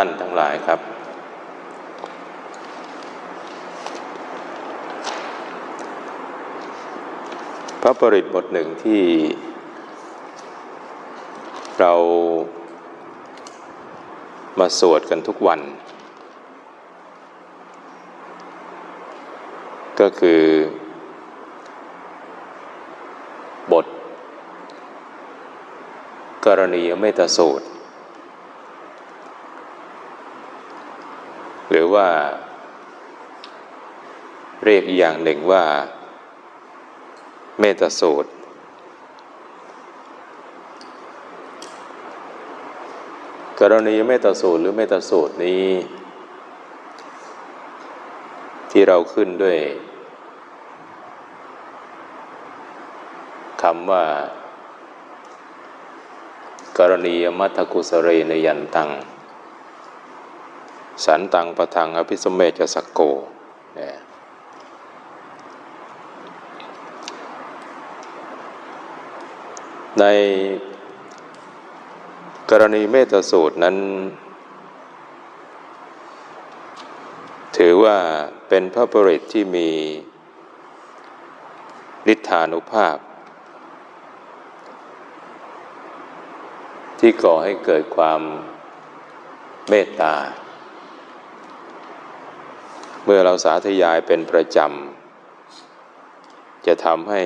ท่านทั้งหลายครับ พระปริตบทหนึ่งที่เรามาสวดกันทุกวัน ก็คือบท กรณียเมตสูตร รือว่า เรียกอีกอย่างหนึ่งว่า เมตสูตร กรณีเมตสูตรหรือเมตสูตรนี้ ที่เราขึ้นด้วยคำว่ากรณียมัทกุสเรนยันตัง สันตังประทังอภิสมเมจสักโกนในกรณีเมตสูตรนั้น ถือว่าเป็นพระปริตที่มีนิทานุภาพ ที่ก่อให้เกิดความเมตตา เมื่อเราสาธยายเป็นประจำ จะทำให้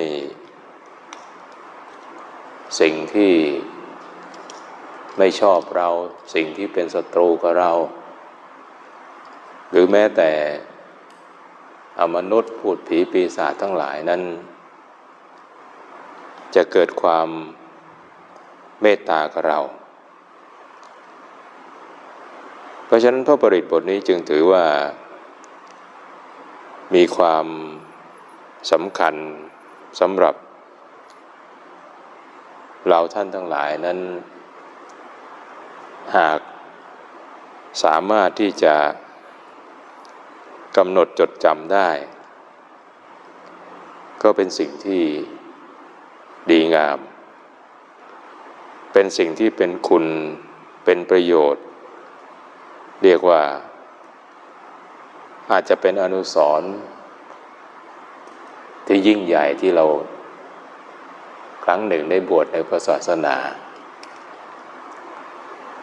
สิ่งที่ไม่ชอบเรา สิ่งที่เป็นศัตรูกับเรา หรือแม้แต่อมนุษย์พูดผีปีศาจทั้งหลายนั้น จะเกิดความเมตตากับเรา เพราะฉะนั้นพระปริตบทนี้จึงถือว่า มีความสำคัญสำหรับ เราท่านทั้งหลายนั้น หากสามารถที่จะกำหนดจดจำได้ ก็เป็นสิ่งที่ดีงาม เป็นสิ่งที่เป็นคุณเป็นประโยชน์ เรียกว่า อาจจะเป็นอนุสรณ์ที่ยิ่งใหญ่ที่เราครั้งหนึ่งได้บวชในพระศาสนา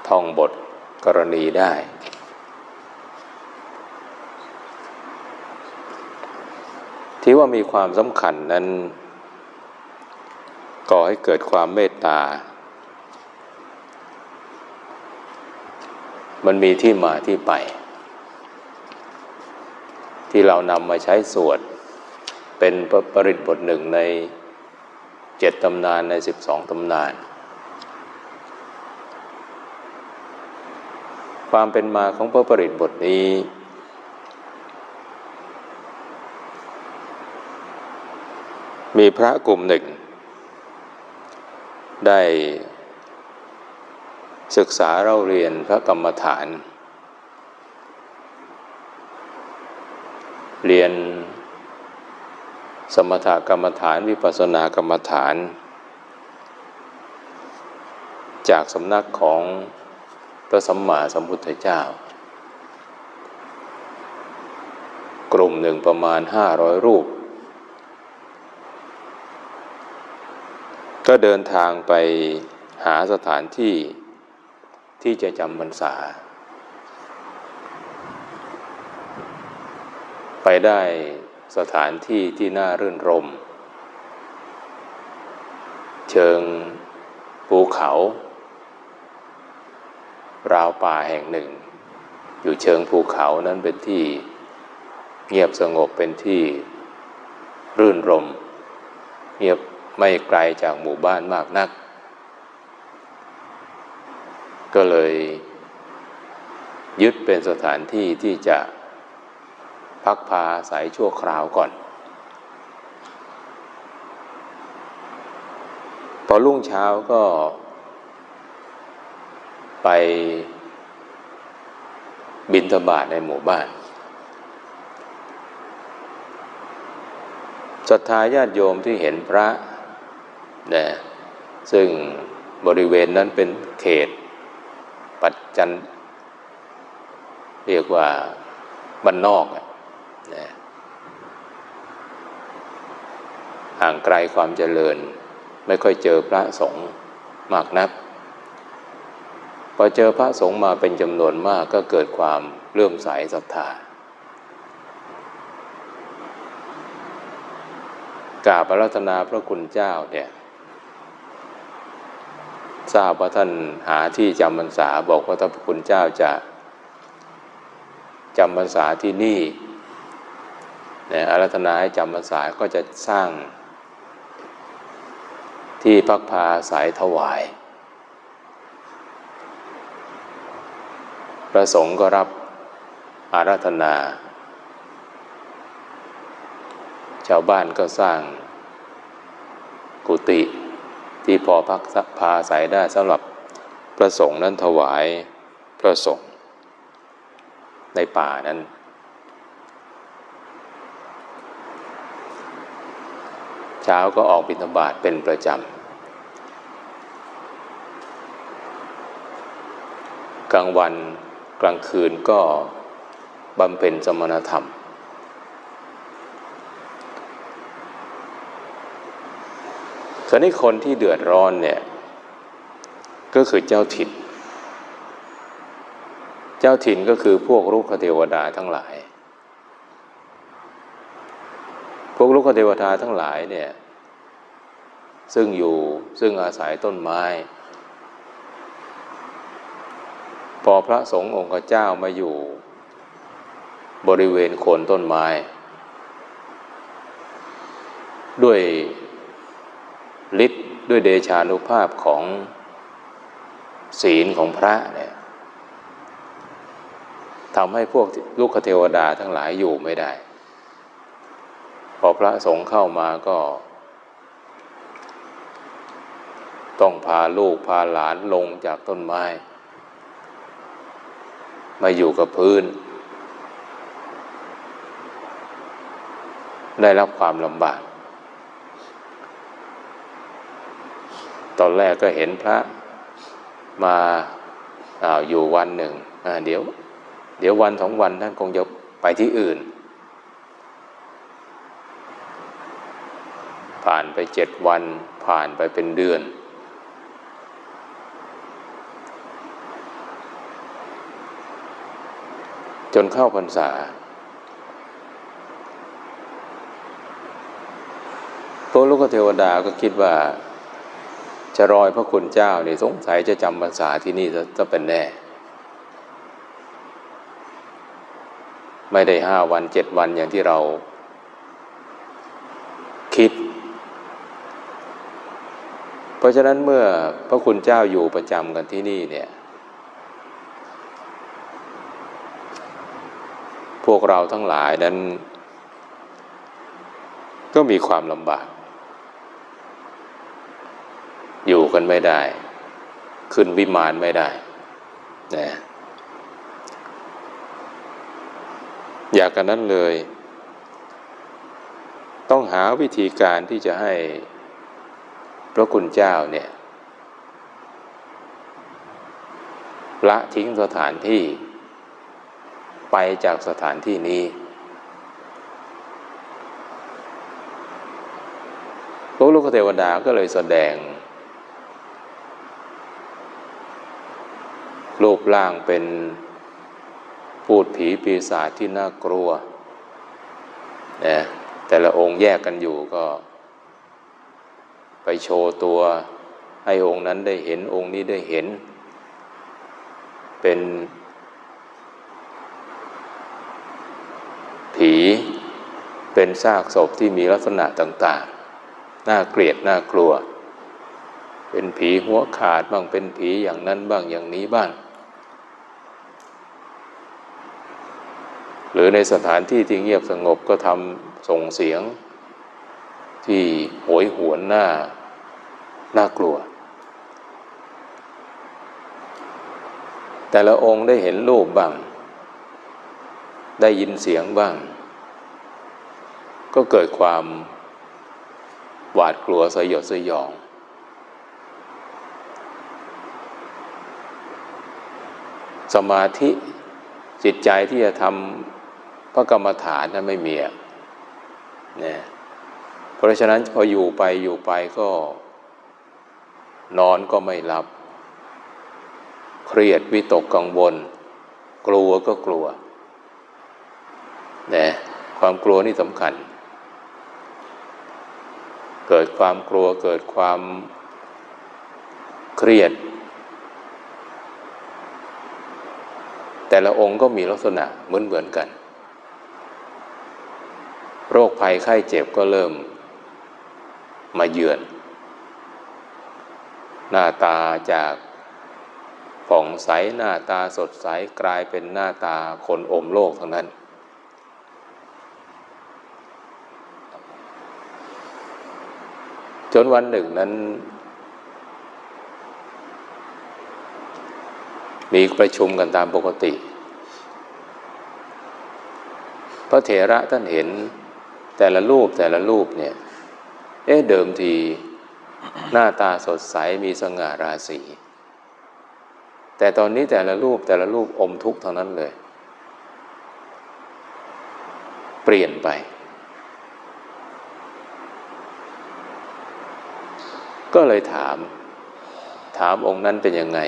ท่องบทกรณีได้ ที่ว่ามีความสำคัญนั้นก่อให้เกิดความเมตตา มันมีที่มาที่ไป ที่เรานำมาใช้สวด เป็นปริตบทหนึ่งในเจ็ดตำนานในสิบสองตำนาน ความเป็นมาของพระปริตบทนี้ มีพระกลุ่มหนึ่ง ได้ศึกษาเล่าเรียนพระกรรมฐาน เรียนสมถกรรมฐานวิปัสสนากรรมฐาน จากสำนักของพระสัมมาสัมพุทธเจ้า กลุ่มหนึ่งประมาณห้าร้อยรูป ก็เดินทางไปหาสถานที่ที่จะจำพรรษา ไปได้สถานที่ที่น่ารื่นรม เชิงภูเขา ราวป่าแห่งหนึ่ง อยู่เชิงภูเขานั้นเป็นที่เงียบสงบเป็นที่รื่นรม เงียบไม่ไกลจากหมู่บ้านมากนัก ก็เลยยึดเป็นสถานที่ที่จะ พักพาสายชั่วคราวก่อน พอรุ่งเช้าก็ไปบินธบาตในหมู่บ้านศรัทธาญาติโยมที่เห็นพระนะซึ่งบริเวณนั้นเป็นเขต ปัจจันเรียกว่าบ้านนอกอะนะ ห่างไกลความเจริญ ไม่ค่อยเจอพระสงฆ์มากนัก พอเจอพระสงฆ์มาเป็นจำนวนมากก็เกิดความเลื่อมใสศรัทธากราบอารัธนาพระคุณเจ้าเนี่ยทราบว่าท่านหาที่จำพรรษาบอกว่าถ้าพระคุณเจ้าจะจำพรรษาที่นี่เนี่ยอารัธนาให้จำพรรษาก็จะสร้าง ที่พักพาสายถวายพระสงฆ์ก็รับอาราธนา ชาวบ้านก็สร้างกุฏิที่พอพักพาสายได้สำหรับพระสงฆ์นั้นถวายพระสงฆ์ในป่านั้น เช้าก็ออกบิณฑบาตเป็นประจำ กลางวันกลางคืนก็บำเพ็ญสมณธรรม ส่วนนี้คนที่เดือดร้อนเนี่ย ก็คือเจ้าถิ่น เจ้าถิ่นก็คือพวกลูกเทวดาทั้งหลาย พวกลูกเทวดาทั้งหลายเนี่ย ซึ่งอยู่ซึ่งอาศัยต้นไม้ พ อพระสงฆ์องค์เจ้ามาอยู่ บริเวณโคนต้นไม้ ด้วยฤทธิ์ด้วยเดชานุภาพของศีลของพระเนี่ยทำให้พวกลูกเทวดาทั้งหลายอยู่ไม่ได้ พอพระสงฆ์เข้ามาก็ ต้องพาลูกพาหลานลงจากต้นไม้ มาอยู่กับพื้น ได้รับความลำบาก ตอนแรกก็เห็นพระมาอาอยู่วันหนึ่งเดี๋ยว เดี๋ยววันสองวันท่านคงจะไปที่อื่น ผ่านไปเจ็ดวันผ่านไปเป็นเดือน นเข้าพรรษาพวกลูกเทวดาก็คิดว่า จะรอยพระคุณเจ้าเนี่ยสงสัยจะจำพรรษาที่นี่จะเป็นแน่ ไม่ได้ห้าวันเจ็ดวันอย่างที่เราคิด เพราะฉะนั้นเมื่อพระคุณเจ้าอยู่ประจำกันที่นี่เนี่ย วกเราทั้งหลายนั้น ก็มีความลำบาก อยู่กันไม่ได้ ขึ้นวิมานไม่ได้นะอยากกันนั้นเลย ต้องหาวิธีการที่จะให้พระคุณเจ้าเนี่ยละทิ้งสถานที่ ไปจากสถานที่นี้ พวกลูกเทวดาก็เลยแสดง รูปร่างเป็นพูดผีปีศาจที่น่ากลัวนะแต่ละองค์แยกกันอยู่ก็ ไปโชว์ตัวให้องค์นั้นได้เห็นองค์นี้ได้เห็น เป็น ผี เป็นซากศพที่มีลักษณะต่างๆ น่าเกลียดน่ากลัว เป็นผีหัวขาดบ้างเป็นผีอย่างนั้นบ้างอย่างนี้บ้าง หรือในสถานที่ที่เงียบสงบก็ทำส่งเสียง ที่โหยหวนหน้าน่ากลัว แต่ละองค์ได้เห็นรูปบ้าง ได้ยินเสียงบ้าง ก็เกิดความหวาดกลัวสยดสยอง สมาธิจิตใจที่จะทำพระกรรมฐานนั้นไม่มีเนี่ยเพราะฉะนั้นพออยู่ไปอยู่ไปก็ นอนก็ไม่หลับ เครียดวิตกกังวล กลัวก็กลัว นะความกลัวนี่สำคัญ เกิดความกลัวเกิดความเครียด แต่ละองค์ก็มีลักษณะเหมือนเหมือนกัน โรคภัยไข้เจ็บก็เริ่มมาเยือน หน้าตาจากผ่องใสหน้าตาสดใสกลายเป็นหน้าตาคนอมโลกทั้งนั้น จนวันหนึ่งนั้น มีประชุมกันตามปกติ พระเถระท่านเห็นแต่ละรูปแต่ละรูปเนี่ย เอ๊ะเดิมทีหน้าตาสดใสมีสง่าราศีแต่ตอนนี้แต่ละรูปแต่ละรูปอมทุกข์เท่านั้นเลย เปลี่ยนไป ก็เลยถาม ถามองค์นั้นเป็นยังไง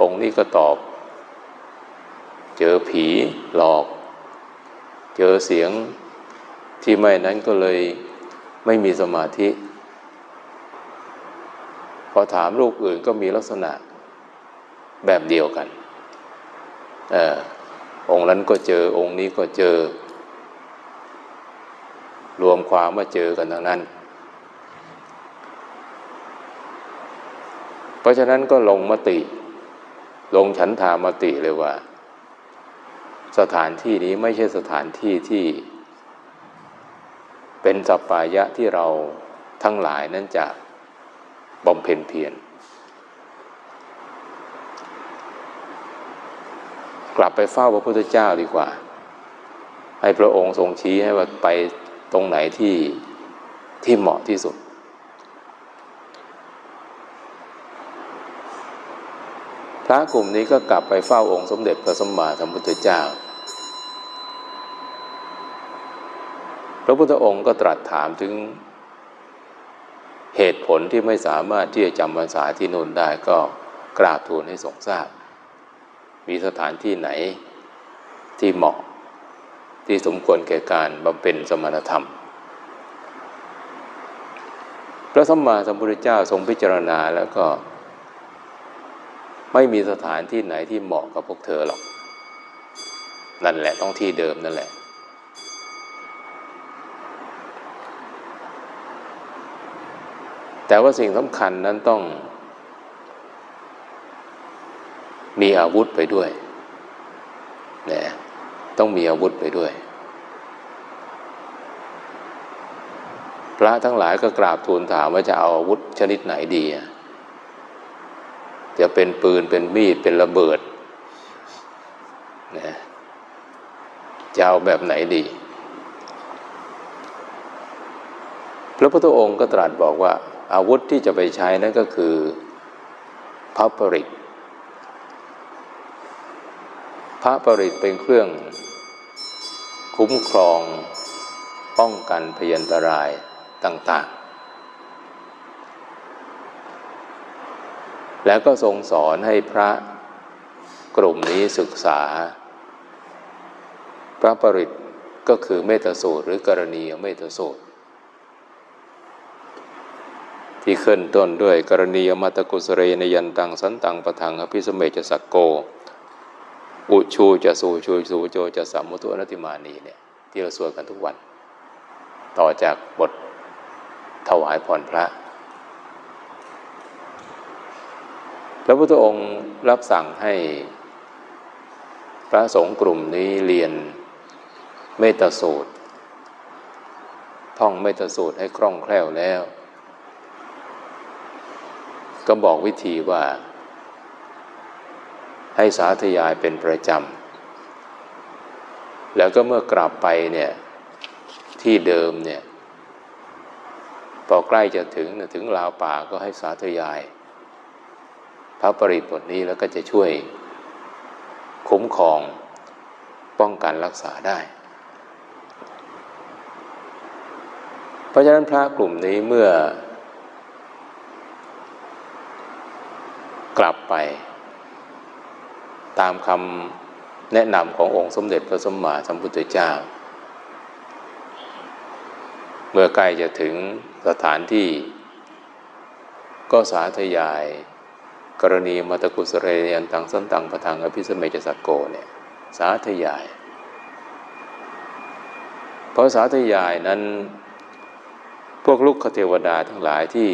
องค์นี้ก็ตอบ เจอผีหลอก เจอเสียงที่ไม่นั้นก็เลยไม่มีสมาธิ พอถามลูกอื่นก็มีลักษณะแบบเดียวกันอองค์นั้นก็เจอองค์นี้ก็เจอ รวมความมาเจอกันทั้งนั้น เพ ราะฉะนั้นก็ลงมติ ลงฉันทามติเลยว่า สถานที่นี้ไม่ใช่สถานที่ที่ เป็นสัปปายะที่เราทั้งหลายนั้นจะบำเพ็ญเพียรกลับไปเฝ้าพระพุทธเจ้าดีกว่า ให้พระองค์ทรงชี้ให้ว่าไปตรงไหนที่ที่เหมาะที่สุด พระกลุ่มนี้ก็กลับไปเฝ้าองค์สมเด็จพระสัมมาสัมพุทธเจ้า พระพุทธองค์ก็ตรัสถามถึงเหตุผลที่ไม่สามารถที่จะจำพรรษาที่นู่นได้ก็กราบทูลให้ทรงทราบ มีสถานที่ไหนที่เหมาะที่สมควรแก่การบำเพ็ญสมณธรรม พระสัมมาสัมพุทธเจ้าทรงพิจารณาแล้วก็ ไม่มีสถานที่ไหนที่เหมาะกับพวกเธอหรอก นั่นแหละต้องที่เดิมนั่นแหละ แต่ว่าสิ่งสำคัญนั้นต้อง มีอาวุธไปด้วยนะต้องมีอาวุธไปด้วย พระทั้งหลายก็กราบทูลถามว่าจะเอาอาวุธชนิดไหนดี จะเป็นปืนเป็นมีดเป็นระเบิดนะจะเอาแบบไหนดี พระพุทธองค์ก็ตรัสบอกว่า อาวุธที่จะไปใช้นั่นก็คือพระปริตพระปริตเป็นเครื่องคุ้มครองป้องกันพยันตรายต่าง ๆ แล้วก็ทรงสอนให้พระกลุ่มนี้ศึกษา พระปริตก็คือเมตสูตรหรือกรณีเมตสูตร ที่ขึ้นต้นด้วยกรณีมัตกุสเรนยันตังสันตังปะทังอภิสเมจสักโก อุชูจะสูชูสูโจจะสัมมุตุอนติมานีเนี่ยที่เราสวดกันทุกวัน ต่อจากบทถวายพรพระ พระพุทธองค์รับสั่งให้พระสงฆ์กลุ่มนี้เรียนเมตสูตร ท่องเมตสูตรให้คล่องแคล่วแล้ว ก็บอกวิธีว่า ให้สาธยายเป็นประจำ แล้วก็เมื่อกลับไปเนี่ยที่เดิมเนี่ยพอใกล้จะถึงถึงลาวป่าก็ให้สาธยาย พระปริบทนี้แล้วก็จะช่วยคุ้มครองป้องกันรักษาได้ เพราะฉะนั้นพระกลุ่มนี้เมื่อ กลับไป ตามคำแนะนำขององค์สมเด็จพระสัมมาสัมพุทธเจ้า เมื่อใกล้จะถึงสถานที่ก็สาธยาย กรณีมัตกุสเรยันตังสันตังปะทังอภิสเมจสักโกเนี่ยสาธยาย เพราะสาธยายนั้น พวกลูกเทวดาทั้งหลายที่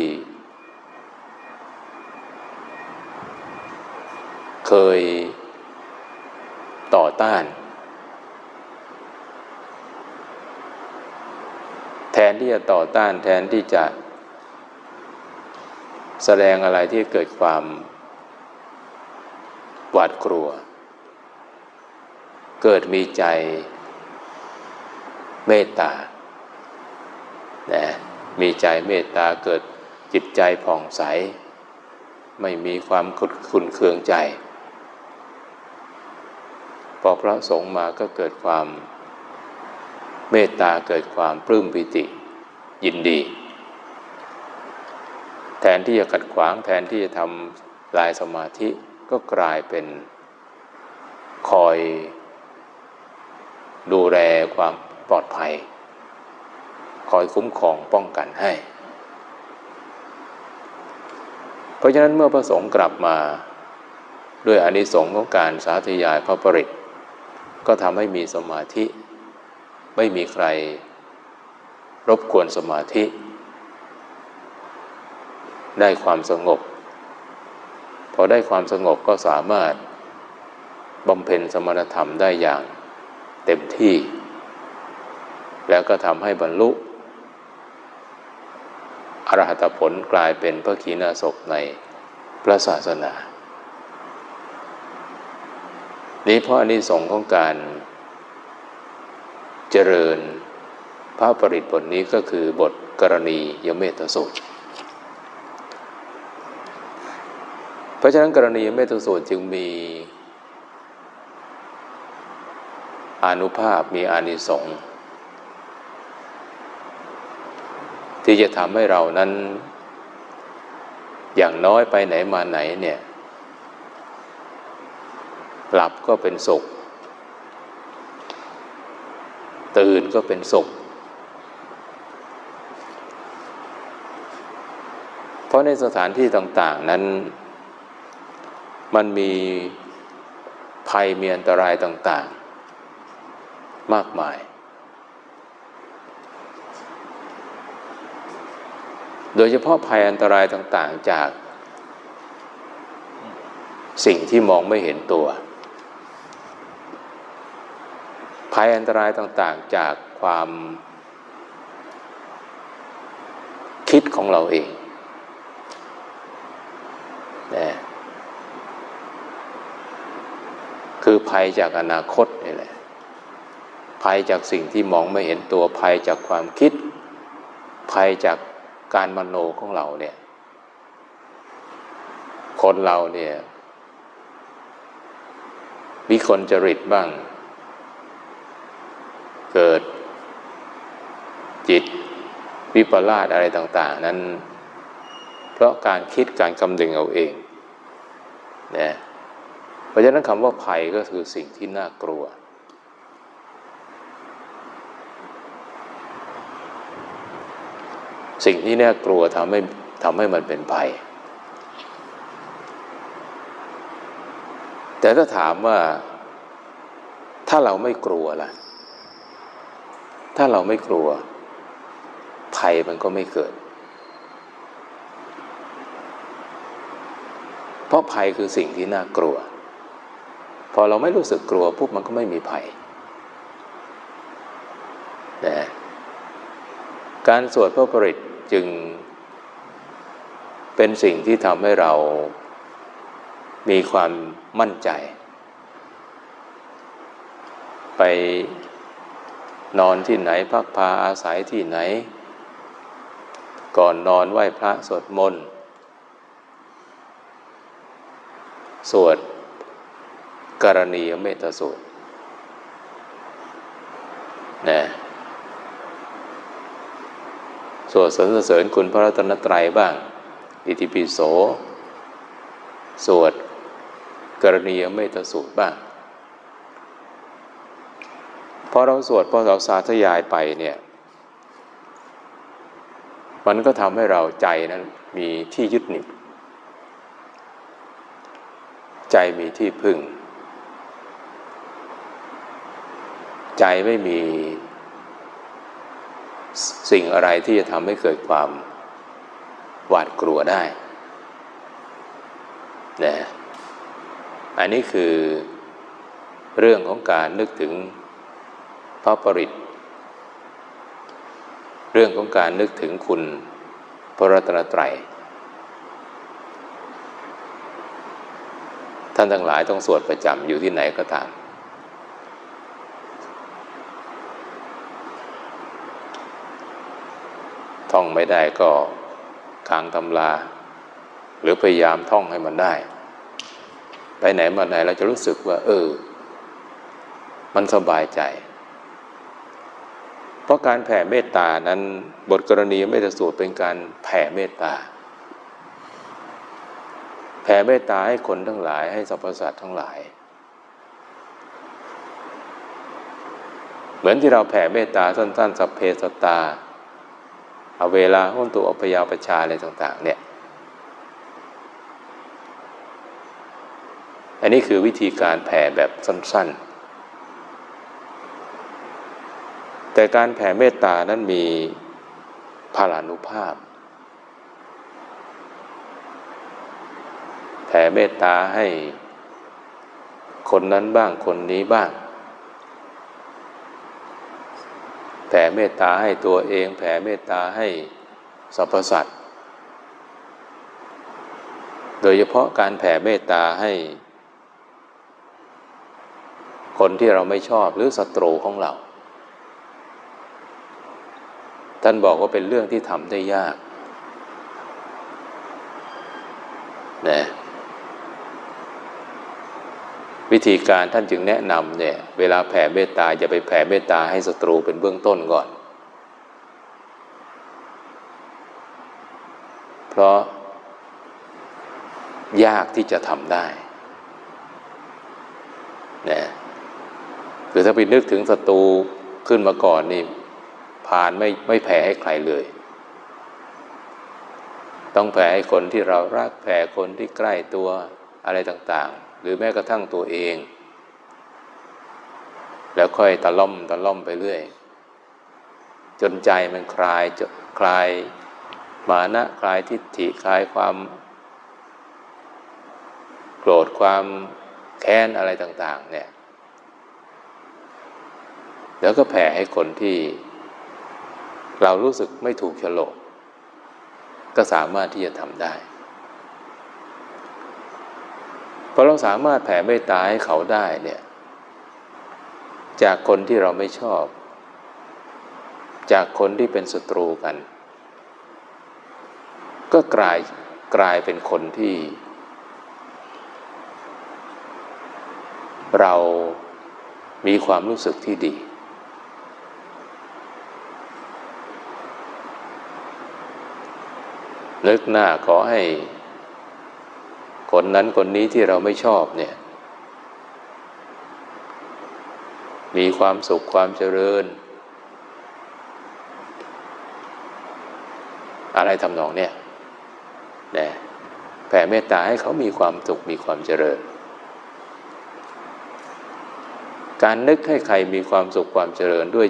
เคยต่อต้าน แทนที่จะต่อต้านแทนที่จะแสดงอะไรที่เกิดความ หวาดกลัว เกิดมีใจ เมตตานะมีใจเมตตาเกิดจิตใจผ่องใส ไม่มีความขุนเคืองใจ พอพระสงฆ์มาก็เกิดความเมตตาเกิดความปลื้มปิติยินดี แทนที่จะขัดขวางแทนที่จะทำลายสมาธิ ก็กลายเป็นคอยดูแลความปลอดภัย คอยคุ้มครองป้องกันให้ เพราะฉะนั้นเมื่อพระสงฆ์กลับมาด้วยอานิสงส์ของการสาธยายพระปริตก็ทำให้มีสมาธิ ไม่มีใครรบกวนสมาธิ ได้ความสงบ พอได้ความสงบก็สามารถบำเพ็ญสมณธรรมได้อย่างเต็มที่ แล้วก็ทำให้บรรลุอรหัตผลกลายเป็นพระขีณาสพในพระศาสนา นี้เพราะอันนี้สงของการเจริญพระปริตบทนี้ก็คือบทกรณียเมตสูตร เพ ราะฉะนั้นกรณีเมตสูตรจึงมีอนุภาพมีอานิสงส์ที่จะทำให้เรานั้น อย่างน้อยไปไหนมาไหนเนี่ย หลับก็เป็นสุข ตื่นก็เป็นสุข เพราะในสถานที่ต่าง ๆ นั้น มันมีภัยมีอันตรายต่างๆ มากมาย โดยเฉพาะภัยอันตรายต่างๆ จากสิ่งที่มองไม่เห็นตัว ภัยอันตรายต่างๆ จากความคิดของเราเองนะ คือภัยจากอนาคตนี่แหละ ภัยจากสิ่งที่มองไม่เห็นตัวภัยจากความคิด ภัยจากการมโนของเราเนี่ย คนเราเนี่ยมีคนจริตบ้าง เกิดจิตวิปลาสอะไรต่าง ๆ นั้น เพราะการคิดการคำนึงเอาเองนะ เพราะฉะนั้นคำว่าภัยก็คือสิ่งที่น่ากลัว สิ่งที่น่ากลัวทำให้ทำให้มันเป็นภัย แต่ถ้าถามว่า ถ้าเราไม่กลัวล่ะ ถ้าเราไม่กลัว ภัยมันก็ไม่เกิด เพราะภัยคือสิ่งที่น่ากลัว พอเราไม่รู้สึกกลัวปุ๊บมันก็ไม่มีภัยนะการสวดพระปริตจึงเป็นสิ่งที่ทำให้เรามีความมั่นใจ ไปนอนที่ไหนพักพาอาศัยที่ไหน ก่อนนอนไหว้พระสวดมนต์สวด การณียเมตสูตรนะสวดสรรเสริญคุณพระรัตนตรัยบ้าง อิติปิโส สวดกรณียเมตสูตรบ้างพอเราสวดพอเราสาธยายไปเนี่ยมันก็ทำให้เราใจนั้นมีที่ยึดหนิใจมีที่พึ่ง ใจไม่มีสิ่งอะไรที่จะทำให้เกิดความหวาดกลัวได้นะอันนี้คือเรื่องของการนึกถึงพระปริตเรื่องของการนึกถึงคุณพระรัตนตรัย ท่านทั้งหลายต้องสวดประจำอยู่ที่ไหนก็ตาม ท่องไม่ได้ก็กลางตำรา หรือพยายามท่องให้มันได้ ไปไหนมาไหนเราจะรู้สึกว่า เออ มันสบายใจ เพราะการแผ่เมตตานั้นบทกรณีไม่ตสูตรเป็นการแผ่เมตตา แผ่เมตตาให้คนทั้งหลายให้สรรพสัตว์ทั้งหลายเหมือนที่เราแผ่เมตตาสั้นๆ สัพเพสตา เอาเวลาห้นตัวอพยาประชาอะไรต่างๆเนี่ย อันนี้คือวิธีการแผ่แบบสั้นๆ แต่การแผ่เมตตานั้นมีพารานุภาพ แผ่เมตตาให้คนนั้นบ้างคนนี้บ้างแผ่เมตตาให้ตัวเอง แผ่เมตตาให้สรรพสัตว์โดยเฉพาะการแผ่เมตตาให้ คนที่เราไม่ชอบหรือศัตรูของเรา ท่านบอกว่าเป็นเรื่องที่ทำได้ยากนะ วิธีการท่านจึงแนะนำเนี่ย เวลาแผ่เมตตาอย่าไปแผ่เมตตาให้ศัตรูเป็นเบื้องต้นก่อน เพราะยากที่จะทำได้นะคือถ้าไปนึกถึงศัตรูขึ้นมาก่อนนี่ผ่านไม่ไม่แผ่ให้ใครเลย ต้องแผ่ให้คนที่เรารักแผ่คนที่ใกล้ตัวอะไรต่างๆ หรือแม้กระทั่งตัวเอง แล้วค่อยตะล่อมตะล่อมไปเรื่อย จนใจมันคลายจะคลายมานะคลายทิฏฐิคลายความ โกรธความแค้นอะไรต่าง ๆ เนี่ย แล้วก็แผ่ให้คนที่ เรารู้สึกไม่ถูกฉลกก็สามารถที่จะทำได้ พอเราสามารถแผ่เมตตาให้เขาได้เนี่ย จากคนที่เราไม่ชอบ จากคนที่เป็นศัตรูกัน ก็กลายกลายเป็นคนที่ เรามีความรู้สึกที่ดีนึกหน้าขอให้ คนนั้นคนนี้ที่เราไม่ชอบเนี่ย มีความสุขความเจริญ อะไรทำนองเนี่ยนะแผ่เมตตาให้เขามีความสุขมีความเจริญ การนึกให้ใครมีความสุขความเจริญด้วย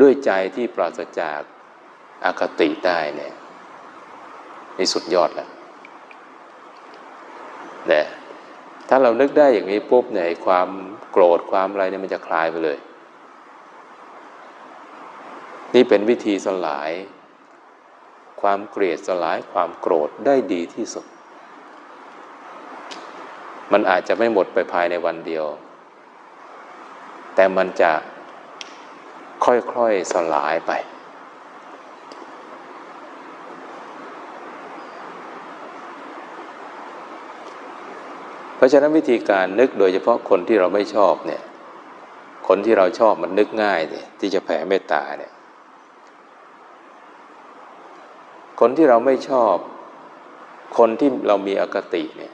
ด้วยใจที่ปราศจากอาคติได้เนี่ยนี่สุดยอดแล้ว นะถ้าเรานึกได้อย่างนี้ปุ๊บเนี่ยความโกรธความอะไรเนี่ยมันจะคลายไปเลย นี่เป็นวิธีสลาย ความเกลียดสลายความโกรธได้ดีที่สุด มันอาจจะไม่หมดไปภายในวันเดียว แต่มันจะค่อยๆสลายไป ราะฉะนั้นวิธีการนึกโดยเฉพาะคนที่เราไม่ชอบเนี่ย คนที่เราชอบมันนึกง่ายเนี่ยที่จะแผ่เมตตาเนี่ย คนที่เราไม่ชอบ คนที่เรามีอคติเนี่ย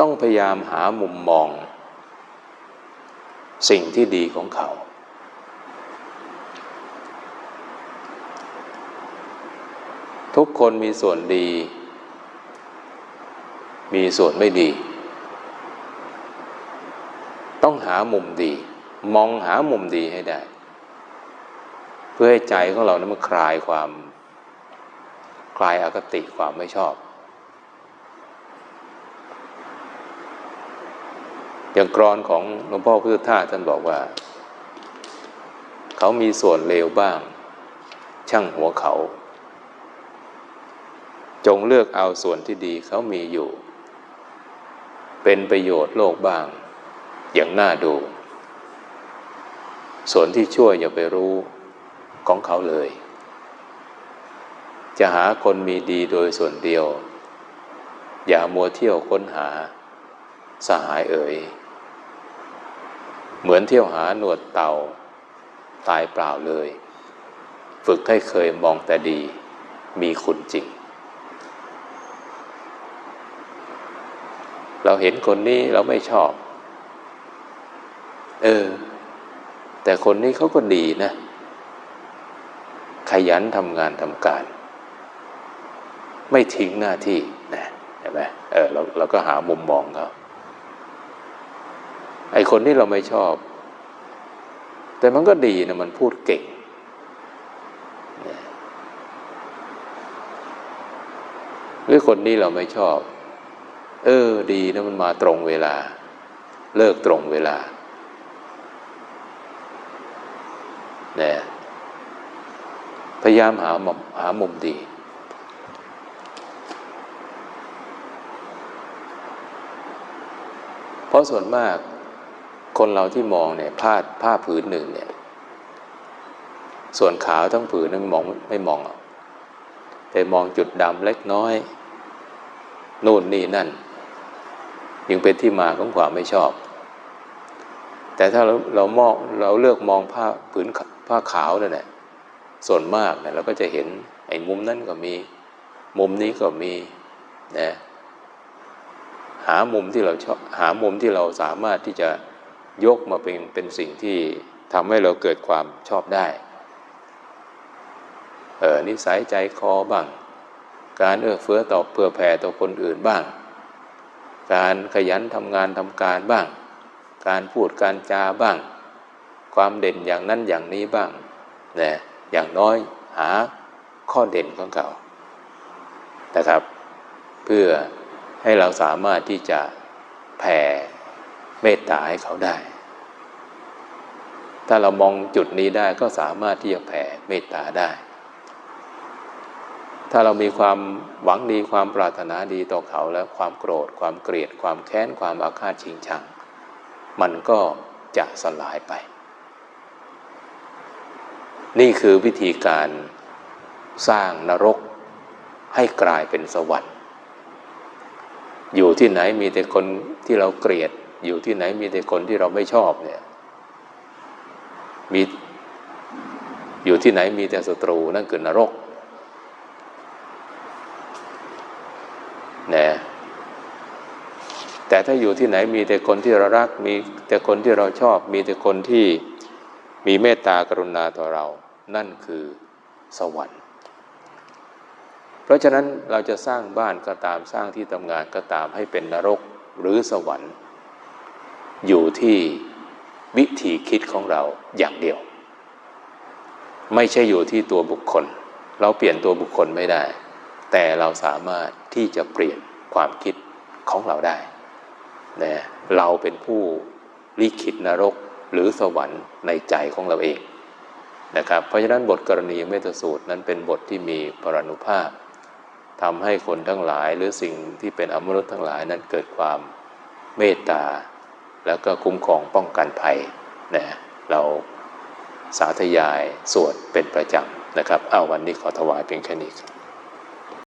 ต้องพยายามหามุมมอง สิ่งที่ดีของเขาทุกคนมีส่วนดี มีส่วนไม่ดี ต้องหามุมดี มองหามุมดีให้ได้ เพื่อให้ใจของเรานั้นมันคลายความ คลายอคติความไม่ชอบ อย่างกรอนของหลวงพ่อพุทธทาสท่านบอกว่า เขามีส่วนเลวบ้าง ช่างหัวเขาจงเลือกเอาส่วนที่ดีเขามีอยู่ เป็นประโยชน์โลกบ้าง อย่างน่าดู ส่วนที่ช่วยอย่าไปรู้ของเขาเลย จะหาคนมีดีโดยส่วนเดียว อย่ามัวเที่ยวค้นหา สหายเอ๋ย เหมือนเที่ยวหาหนวดเต่า ตายเปล่าเลย ฝึกให้เคยมองแต่ดี มีคุณจริง เราเห็นคนนี้เราไม่ชอบ เออ แต่คนนี้เขาก็ดีนะ ขยันทำงานทำการ ไม่ทิ้งหน้าที่นะเห็นไหมเออเราเราก็หามุมมองเขาไอคนที่เราไม่ชอบ แต่มันก็ดีนะมันพูดเก่งหรือคนนี้เราไม่ชอบ เออ ดีนะมันมาตรงเวลา เลิกตรงเวลาเนี่ยพยายามหาหามุมดีเพราะส่วนมากคนเราที่มองเนี่ยผ้าดผ้าผืนหนึ่งเนี่ย ส่วนขาวทั้งผืนนั้นมองไม่มองอกแต่มองจุดดำเล็กน้อยนู่นนี่นั่น ยังเป็นที่มาของความไม่ชอบ แต่ถ้าเราเรามองเราเลือกมองผ้าผืนผ้าขาวนั่นแหละส่วนมากเนี่ยเราก็จะเห็นไอ้มุมนั้นก็มี มุมนี้ก็มีนะหามุมที่เราชอบหามุมที่เราสามารถที่จะยกมาเป็นเป็นสิ่งที่ทำให้เราเกิดความชอบได้เออนิสัยใจคอบ้าง การเอื้อเฟื้อต่อเพื่อแผ่ต่อคนอื่นบ้าง การขยันทำงานทำการบ้าง การพูดการจาบ้าง ความเด่นอย่างนั้นอย่างนี้บ้างนะอย่างน้อยหาข้อเด่นของเขานะครับ เพื่อให้เราสามารถที่จะแผ่เมตตาให้เขาได้ ถ้าเรามองจุดนี้ได้ก็สามารถที่จะแผ่เมตตาได้ ถ้าเรามีความหวังดีความปรารถนาดีต่อเขาแล้วความโกรธ ความเกลียด ความแค้น ความอาฆาตชิงชัง มันก็จะสลายไปนี่คือวิธีการสร้างนรกให้กลายเป็นสวรรค์ อยู่ที่ไหนมีแต่คนที่เราเกลียด อยู่ที่ไหนมีแต่คนที่เราไม่ชอบเนี่ยมีอยู่ที่ไหนมีแต่ศัตรูนั่นคือนรก นะแต่ถ้าอยู่ที่ไหนมีแต่คนที่เรารัก มีแต่คนที่เราชอบ มีแต่คนที่มีเมตตากรุณาต่อเรา นั่นคือสวรรค์ เพราะฉะนั้นเราจะสร้างบ้านก็ตามสร้างที่ทำงานก็ตามให้เป็นนรกหรือสวรรค์ อยู่ที่วิธีคิดของเราอย่างเดียว ไม่ใช่อยู่ที่ตัวบุคคล เราเปลี่ยนตัวบุคคลไม่ได้ แต่เราสามารถ ที่จะเปลี่ยนความคิดของเราได้นะเราเป็นผู้ลิขิตนรกหรือสวรรค์ในใจของเราเองนะครับเพราะฉะนั้นบทกรณีเมตสูตรนั้นเป็นบทที่มีปรานุภาพทำให้คนทั้งหลายหรือสิ่งที่เป็นอมนุษย์ทั้งหลายนั้นเกิดความเมตตา แล้วก็คุ้มครองป้องกันภัยนะเราสาธยายสวดเป็นประจำนะครับ เอาวันนี้ขอถวายเป็นแค่นี้ครับ